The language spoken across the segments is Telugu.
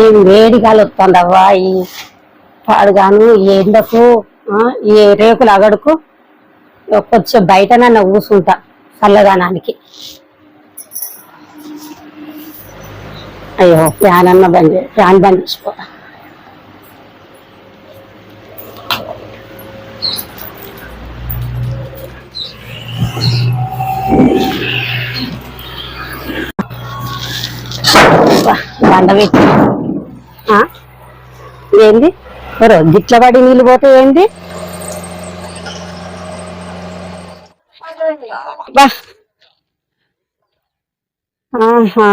ఏం వేడి గాలి వస్తుందవ్వా ఈ పాడుగాను ఎందుకు ఎండకు ఆ, ఈ రేకులు అగడుకు. కొంచెం బయట నన్ను కూసుంటా చల్లదనానికి. అయ్యో ఫ్యాన్ అన్న బంద్ ఫ్యాన్ బంద్ చేసుకో ఆ? ఏంది? గిట్ల పడి నీళ్ళు పోతే ఏంది? ఆహా.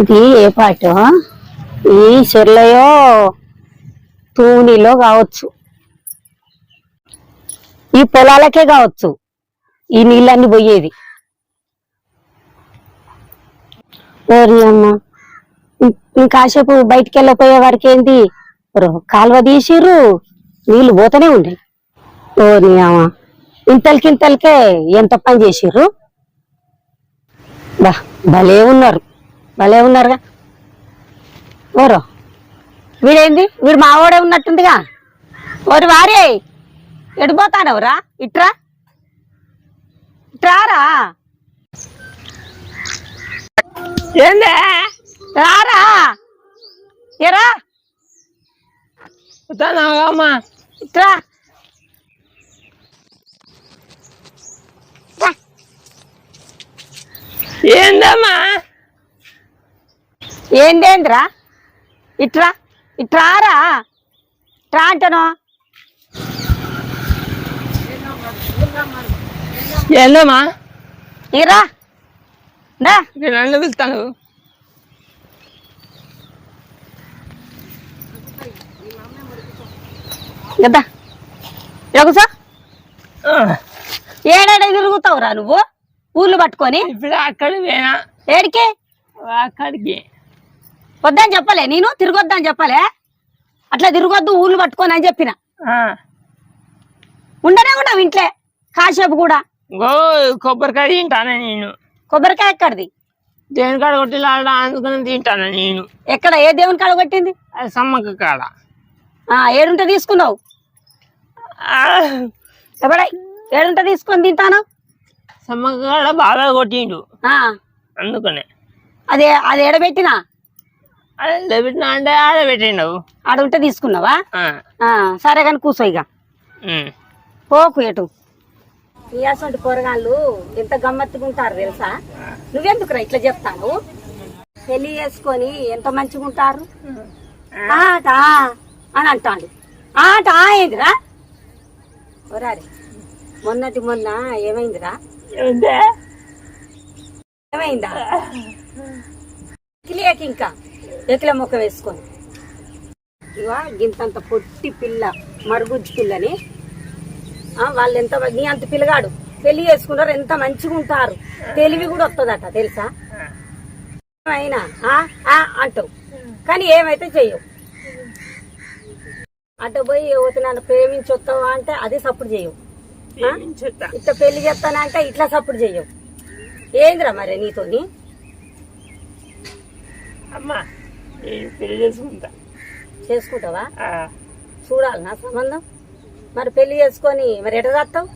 ఇది ఏ పాట? ఈ చెర్లయో తూనిలో కావచ్చు. ఈ పొలాలకే కావచ్చు. ఈ నీళ్ళన్ని పోయేది ఓరి అమ్మ ఇంకాసేపు బయటికి వెళ్ళిపోయే వారికి ఏంది? రో- కాలువ తీసిర్రు నీళ్ళు పోతూనే ఉన్నాయి ఓరి అమ్మ ఇంతలకింతలకే ఎంత పని చేసిర్రు? బా భలే ఉన్నారు భలే ఉన్నారుగా. ఓరో వీడేంది? వీడు మావాడే ఉన్నట్టుందిగా. ఓరి వారే ఎడిపోతానవరా ఇట్రా? ఇట్రారా ఏందే? రారా? ఎరా? వస్తానాగమ్మా ఇట్రా. ఏందమ్మా? ఏందేంద్రా? ఇట్రా? ఇట్రారా ట్రా అంటను. ఏందమ్మా ఇరా. దా. నేను కదా ఎగుసా ఏడాడ తిరుగుతావురా నువ్వు? ఊళ్ళు పట్టుకొని? ఇప్పుడు ఏడికి? అక్కడికి. వద్దని చెప్పలే నేను? తిరగొద్దని చెప్పలే? అట్లా తిరగొద్దు ఊళ్ళు పట్టుకొని అని చెప్పిన. ఆ. ఉండనే ఉండవు ఇంట్లే. కాసేపు కూడా. గో కొబ్బరికాయ తింటాను నేను. కొబ్బరికాయ ఎక్కడిది? దేని కాడ కొట్టి లాడ అందుకని తింటాను నేను. ఎక్కడ? ఏ దేవుని కాడ కొట్టింది? అది సమ్మక్క కాడ. ఏడుంటే తీసుకున్నావు? ఎవడై? ఏడుంటే తీసుకొని తింటాను? సమ్మక్క కాడ బాగా కొట్టిండు. అందుకనే. అదే అది ఎడబెట్టినా పెట్టినా? అంటే ఆడ పెట్టిండు. ఆడ ఉంటే తీసుకున్నావా సరే కానీ కూర్చో ఇక ఉమ్. పోకు ఎటు? ఇయాసంటి కూరగాళ్ళు ఎంత గమ్మత్తుగా ఉంటారు తెలుసా? నువ్వెందుకురా ఇట్లా చెప్తాను పెళ్ళి చేసుకొని ఎంత మంచిగా ఉంటారు ఆట అని అంటాడు ఆట ఏందిరా? ఒరారి మొన్నటి మొన్న ఏమైందిరా? ఏమైందా? ఎకిలేక ఇంకా ఎకిల మొక్క వేసుకొని. ఇవా గింతంత పొట్టి పిల్ల మరుగుజ్జు పిల్లని వాళ్ళు ఎంత నీ అంత పిల్లగాడు. పెళ్ళి చేసుకున్నారు ఎంత మంచిగా ఉంటారు. తెలివి కూడా వస్తుందట తెలుసా? అయినా అంటావు. కానీ ఏమైతే చెయ్యవు. అటు పోయి యువతి నన్ను ప్రేమించి వస్తావా అంటే అది సపోర్ట్ చేయవు. ఇట్లా పెళ్ళి చేస్తానంటే ఇట్లా సపోర్ట్ చెయ్యవు. ఏందిరా మరి నీతోని? అమ్మా పెళ్ళి చేసుకుంటా. చేసుకుంటావా? చూడాలి నా సంబంధం. మరి పెళ్ళి చేసుకొని మరి ఎట చేస్తావు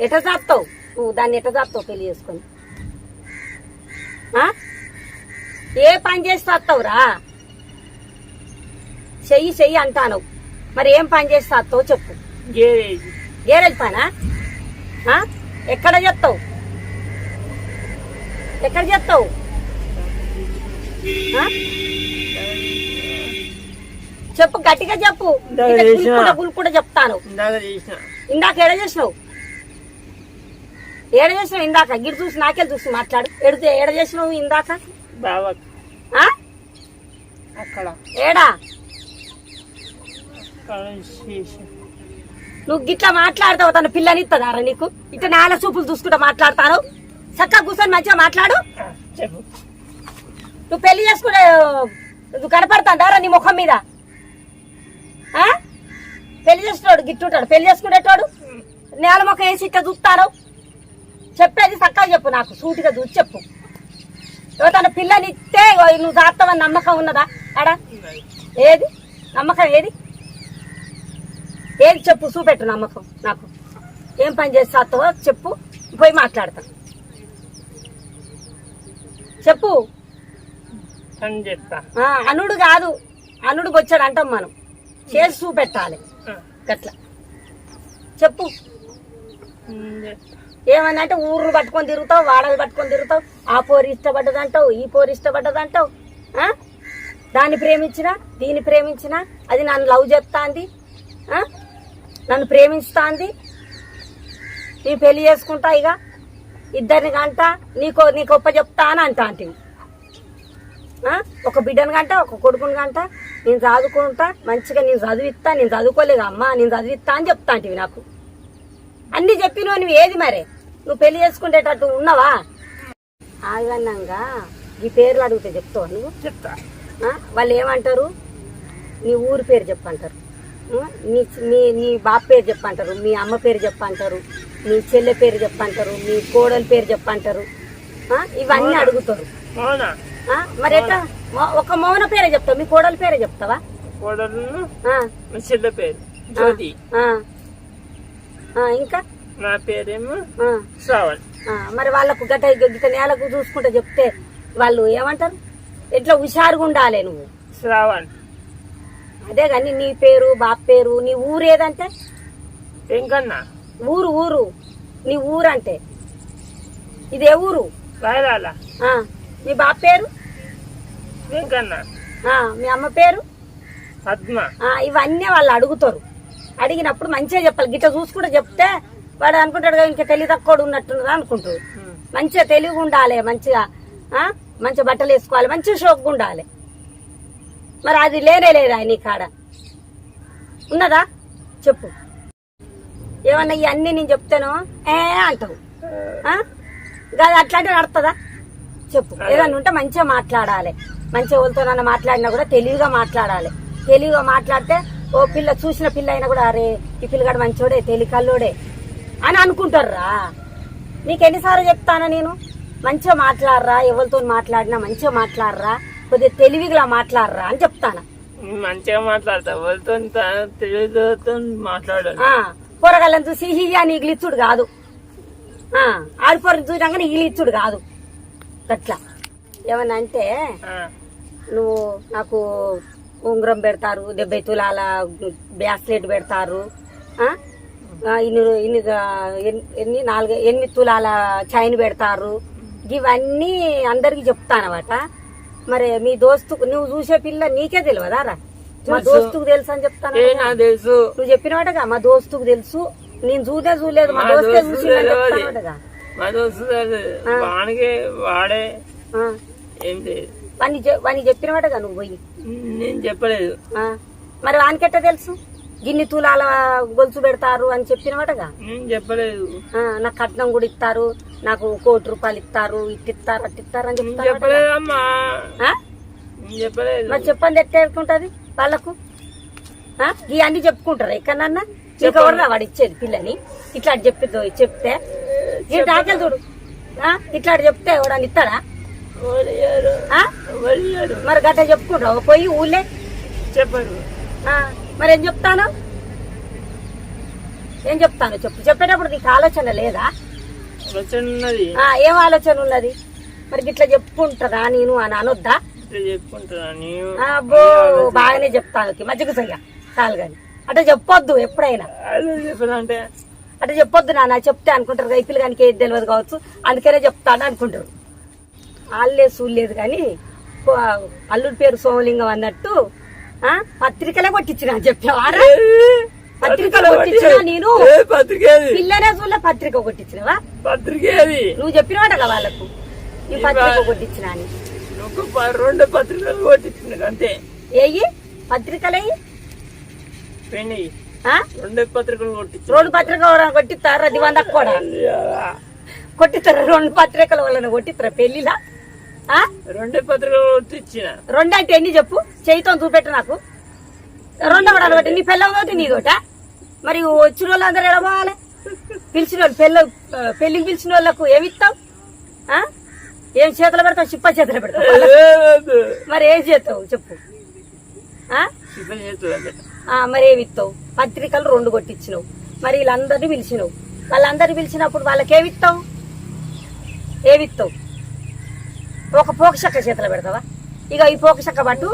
ఎట చేస్తావు నువ్వు దాన్ని ఎట చేస్తావు పెళ్ళి చేసుకొని? ఆ? ఏ పని చేసి చేస్తావురా చెయ్యి చెయ్యి అంటాను మరి ఏం పని చేసి చేస్తావు చెప్పు. గేరేజ్ పనా? ఆ? ఎక్కడ చేస్తావు? ఎక్కడ చేస్తావు? ఆ? చెప్పు గట్టిగా చెప్పు. గులుక్కుంటా చెప్తాను. ఇందాక ఎడ చేసినావు? ఏడ చేసినావు ఇందాక? గిడి చూసి నాకే చూసి మాట్లాడు. ఎడితే ఏడ చేసినావు ఇందాక? అక్కడ. ఏడా? నువ్వు గిట్లా మాట్లాడతావు తన పిల్లని ఇస్తుందారా నీకు? ఇట్లా నేల చూపులు చూసుకుంటా మాట్లాడతాను. చక్కగా కూర్చొని మంచిగా మాట్లాడు. నువ్వు పెళ్ళి చేసుకుంటే నువ్వు కనపడతాందారా నీ ముఖం మీద? పెళ్ళి చేసుకున్నాడు గిట్టుంటాడు. పెళ్ళి చేసుకునేటోడు? నేల మొక్క వేసి ఇట్లా చూస్తారు చెప్పేది చక్కగా చెప్పు నాకు సూటిగా చూసి చెప్పు. తన పిల్లని ఇస్తే నువ్వు దాస్తావని నమ్మకం ఉన్నదా? ఆడ? ఏది? నమ్మకం ఏది? ఏది చెప్పు? చూపెట్టు నమ్మకం నాకు. ఏం పని చేస్తావో చెప్పు. పోయి మాట్లాడతా. చెప్పు. అనుడు కాదు. అనుడు వచ్చాడు అంటాం మనం. చేసి చూపెట్టాలి గట్ల చెప్పు. ఏమన్నా అంటే ఊర్లు పట్టుకొని తిరుగుతావు వాడలు పట్టుకొని తిరుగుతావు ఆ పోరి ఇష్టపడ్డదంటావు ఈ పోరి ఇష్టపడ్డదంటావు? దాన్ని ప్రేమించిన దీన్ని ప్రేమించిన అది నన్ను లవ్ చేస్తాంది ఆ? నన్ను ప్రేమిస్తాంది నీ పెళ్ళి చేసుకుంటా ఇక ఇద్దరిని గంట నీకో నీకు ఒప్ప చెప్తా అని అంటా అంటివి ఆ? ఒక బిడ్డను గంట ఒక కొడుకుని గంట నేను చదువుకుంటా మంచిగా నేను చదివిస్తా నేను చదువుకోలేదు అమ్మా నేను చదివిస్తా అని చెప్తా అంటివి నాకు. అన్ని చెప్పినవు నువ్వు ఏది మరే? నువ్వు పెళ్ళి చేసుకునేటట్టు ఉన్నావా? ఆగన్నంగా ఈ పేర్లు అడిగితే చెప్తావా నువ్వు? చెప్తా? వాళ్ళు ఏమంటారు? నీ ఊరి పేరు చెప్పంటారు? నీ నీ నీ బాప్ పేరు చెప్పంటారు మీ అమ్మ పేరు చెప్పంటారు మీ చెల్లె పేరు చెప్పంటారు మీ కోడలి పేరు చెప్పంటారు? ఇవన్నీ అడుగుతారు? మరి ఎట్లా? ఒక మౌన పేరే చెప్తావు? మీ కోడలి పేరే చెప్తావా? కోడలు చెల్లె పేరు జ్యోతి. ఇంకా? నా పేరేమో. శ్రావణ్. ఆ, మరి వాళ్ళకు గత గత నేలకు చూసుకుంటే చెప్తే వాళ్ళు ఏమంటారు? ఎట్లా హుషారుగా ఉండాలి నువ్వు? శ్రావణ్. అదే కానీ నీ పేరు బాప్ పేరు నీ ఊరు ఏదంటే? వెంకన్న. ఊరు ఊరు. నీ ఊరు అంటే ఇదే ఊరు? రాయరాల. మీ బాప్ పేరు? మీ అమ్మ పేరు? ఇవన్నీ వాళ్ళు అడుగుతారు. అడిగినప్పుడు మంచిగా చెప్పాలి. గిట్ట చూసుకుంటే చెప్తే వాడు అనుకుంటాడు "కదా, ఇంకా తెలివి తక్కువ ఉన్నట్టున్నదా అనుకుంటాడు. ఉమ్. మంచిగా తెలివి ఉండాలి మంచిగా ఆ? మంచిగా బట్టలు వేసుకోవాలి మంచిగా షోక్గా ఉండాలి. మరి అది లేనే లేదా నీ కాడ. ఉన్నదా? చెప్పు. ఏమన్నా ఇవన్నీ నేను చెప్తాను? ఏ అంటావు. ఆ? కాదు అట్లాంటి నడుతుందా చెప్పు. ఏదన్నా ఉంటే మంచిగా మాట్లాడాలి. మంచిగా వాళ్ళతోనన్నా మాట్లాడినా కూడా తెలివిగా మాట్లాడాలి. తెలివిగా మాట్లాడితే ఓ పిల్ల చూసిన పిల్ల అయినా కూడా అరే ఈ పిల్లగాడు మంచోడే తెలికల్లోడే అని అనుకుంటారా నీకు ఎన్నిసార్లు చెప్తానా నేను? మంచిగా మాట్లాడరా ఎవరితో మాట్లాడినా మంచిగా మాట్లాడరా కొద్దిగా తెలివిగా మాట్లాడరా అని చెప్తాను? మంచిగా మాట్లాడతా వాళ్ళతో తెలివితో మాట్లాడాలి ఆ, కూరగాయలను చూసి హియా నీకు ఇచ్చుడు కాదు. ఆ, ఆడిపోరని చూసినాక నీకు ఇచ్చుడు కాదు. అట్లా. ఏమన్నా అంటే నువ్వు నాకు ఉంగరం పెడతారు డెబ్బై తులాల బ్యాస్లెట్ పెడతారు ఇన్ని ఇన్ని ఎన్ని? నాలుగు ఎనిమిది తులాల చైన్ పెడతారు. ఇవన్నీ అందరికి చెప్తానమాట మరి మీ దోస్తుకు నువ్వు చూసే పిల్ల నీకే తెలియదా రా? మా. దోస్తుకు తెలుసు అని చెప్తాను తెలుసు. నువ్వు చెప్పినవాటగా మా దోస్తుకు తెలుసు. నేను చూదే చూడలేదు మా దోస్తే దోస్తు చూసిందని తెలియదు. చెప్తానవాటగా మా దోస్తు తెలుసు. వానికి వాడే ఏం లేదు చెప్పినవాటగా నువ్వు పోయి? నేను చెప్పలేదు. మరి వానికెట్ట తెలుసు? గిన్ని తులాల గొలుసు పెడతారు అని చెప్పినవాటగా నేను చెప్పలేదు. నాకు కట్నం కూడా ఇస్తారు నాకు కోటి రూపాయలు ఇస్తారు ఇట్టిస్తారు అట్టిస్తారు అని చెప్తారు చెప్పలేదమ్మా. చెప్పలేదు. మరి చెప్పండి ఎట్టేరుకుంటది వాళ్ళకు? ఆ, ఈ అన్ని చెప్పుకుంటారు ఎక్కడన్నా నీకు ఎవరురా వాడు ఇచ్చేది పిల్లని. ఇట్లా చెప్పి చెప్తే ఈ డాకెళ్ళి చూడు. ఆ, ఇట్లా చెప్తే ఎవడని ఇస్తాడా? మరి గట్ట చెప్పుకుంటావు పోయి ఊళ్ళే చెప్పరు ఆ, మరి ఏం చెప్తాను? ఏం చెప్తాను చెప్పు. చెప్పేటప్పుడు నీకు ఆలోచన లేదా? ఏం ఆలోచన ఉన్నది? మరి గిట్లా చెప్పుకుంటారా నేను అని అనొద్దా? ఇట్లా నేను? అబ్బో బాగానే చెప్తాను. మజ్జిగ సయ్య. చాలు కానీ అట్లా చెప్పొద్దు ఎప్పుడైనా. చెప్పదంటే అట్లా చెప్పొద్దు నాన్న చెప్తే అనుకుంటారు కదా, ఈ పిల్లగానికి ఏది తెలియదు కావచ్చు. అందుకనే చెప్తాను అనుకుంటారు. వాళ్ళే చూడలేదు కానీ అల్లుడి పేరు సోమలింగం అన్నట్టు ఆ పత్రికలే కొట్టించిన చెప్పావారా? పత్రికలు కొట్టించిన నేను? పిల్లనే చూడలే పత్రిక కొట్టించినవా? పత్రిక నువ్వు చెప్పినవాటగా వాళ్ళకు? ఈ పత్రిక కొట్టించిన రెండు పత్రికలు కొట్టించింది అంతే. ఏయి? పత్రికలయ్యి? రెండు పత్రికలు కొట్టిస్తారా? అది వంద కూడా. కొట్టిస్తారా? రెండు పత్రికల వలన కొట్టిస్తారా పెళ్ళిలా? రెండు పత్రికలు కొట్టించిన. రెండు అంటే ఎన్ని చెప్పు? చేయితో చూపెట్టు నాకు. రెండో కూడా అనబట్టి నీ పిల్లలు ఒకటి నీదోట? మరి వచ్చిన వాళ్ళందరూ ఎడబోవాలి పిలిచిన వాళ్ళు పెళ్ళి పెళ్ళికి పిలిచిన వాళ్ళకు ఏమి ఇస్తావు? ఏం చేతులు పెడతావు? చిప్ప చేతులు పెడతావు. మరి ఏం చేస్తావు? చెప్పు. మరి ఏమి ఇస్తావు పత్రికలు రెండు కొట్టించినావు. మరి వీళ్ళందరినీ పిలిచినావు. వాళ్ళందరినీ పిలిచినప్పుడు వాళ్ళకి ఏమి ఇస్తావు ఏమి ఇస్తావు ఒక పోక చెక్క చేతిలో పెడతావా? ఇక ఈ పోక చెక్క పట్టు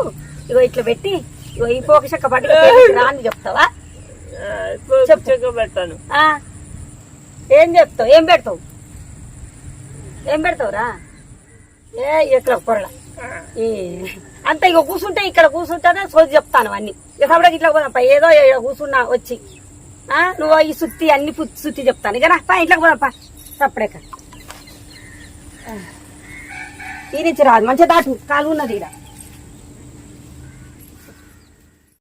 ఇగో ఇట్లా పెట్టి ఇగో ఈ పోక చెక్క పట్టు ఇగో పెళ్ళికి రా అని చెప్తావా? ఆ? ఏం చెప్తావు? ఏం పెడతావు? ఏం పెడతావురా? ఏ ఇక్కడ పొరల అంత ఇక కూర్చుంటే ఇక్కడ కూర్చుంటేనే సోది చెప్తాను అన్ని ఇక ఇట్లా పోదాంపా ఏదో కూర్చున్నా వచ్చి. ఆ నువ్వు ఈ సుత్తి అన్ని సుత్తి చెప్తాను. ఇక నా పా ఇంట్లోకి పోదాంపా సపడేక ఈ నుంచి రాదు మంచిగా దాటు కాలు ఉన్నది ఇక్కడ